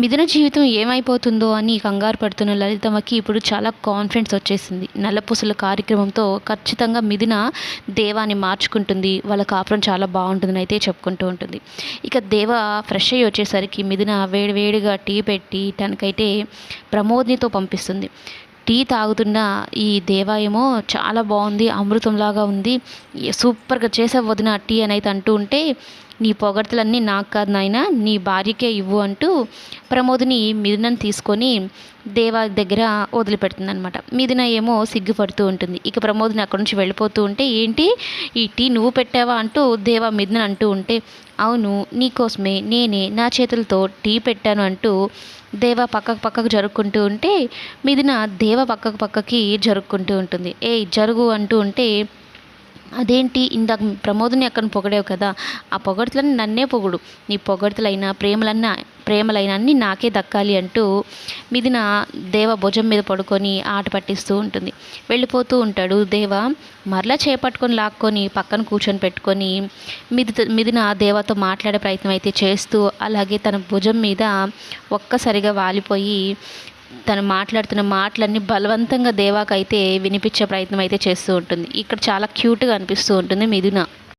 మిథున జీవితం ఏమైపోతుందో అని కంగారు పడుతున్న లలితమ్మకి ఇప్పుడు చాలా కాన్ఫిడెన్స్ వచ్చేసింది. నల్లపూసల కార్యక్రమంతో ఖచ్చితంగా మిథున దేవాన్ని మార్చుకుంటుంది. వాళ్ళ కాపురం చాలా బాగుంటుందని అయితే చెప్పుకుంటూ ఉంటుంది. ఇక దేవ ఫ్రెష్ అయ్యి వచ్చేసరికి మిథున వేడి వేడిగా టీ పెట్టి తనకైతే ప్రమోద్నితో పంపిస్తుంది. టీ తాగుతున్న ఈ దేవా ఏమో చాలా బాగుంది అమృతంలాగా ఉంది. సూపర్గా చేసే వదిన టీ అని అయితే అంటూ ఉంటే నీ పొగడ్తలన్నీ నాకు కాదు నాయన నీ భార్యకే ఇవ్వు అంటూ ప్రమోదిని మిథునని తీసుకొని దేవా దగ్గర వదిలిపెడుతుంది అనమాట మిథున ఏమో సిగ్గుపడుతూ ఉంటుంది. ఇక ప్రమోదిని అక్కడి నుంచి వెళ్ళిపోతూ ఉంటే ఏంటి? ఈ టీ నువ్వు పెట్టావా? అంటూ దేవా మిథున అంటూ ఉంటే అవును నీకోసమే నేనే నా చేతులతో టీ పెట్టాను అంటూ దేవ పక్కకు పక్కకు జరుక్కుంటూ ఉంటే మిథున దేవ పక్కకు పక్కకి జరుక్కుంటూ ఉంటుంది. ఏ జరుగు అంటూ ఉంటే అదేంటి? ఇందాక ప్రమోదుని అక్కడ పొగడావు కదా ఆ పొగడ్తలని నన్నే పొగుడు. నీ పొగడ్తలైనా ప్రేమలన్నా ప్రేమలైన అన్నీ నాకే దక్కాలి అంటూ మిదిన దేవ భుజం మీద పడుకొని ఆట పట్టిస్తూ ఉంటుంది. వెళ్ళిపోతూ ఉంటాడు. దేవ మరలా చేపట్టుకొని లాక్కొని పక్కన కూర్చొని పెట్టుకొని మిది మిదిన దేవతో మాట్లాడే ప్రయత్నం అయితే చేస్తూ అలాగే తన భుజం మీద ఒక్కసారిగా వాలిపోయి తను మాట్లాడుతున్న మాటలన్నీ బలవంతంగా దేవాకైతే వినిపించే ప్రయత్నం అయితే చేస్తూ ఉంటుంది. ఇక్కడ చాలా క్యూట్గా అనిపిస్తూ ఉంటుంది మిథున.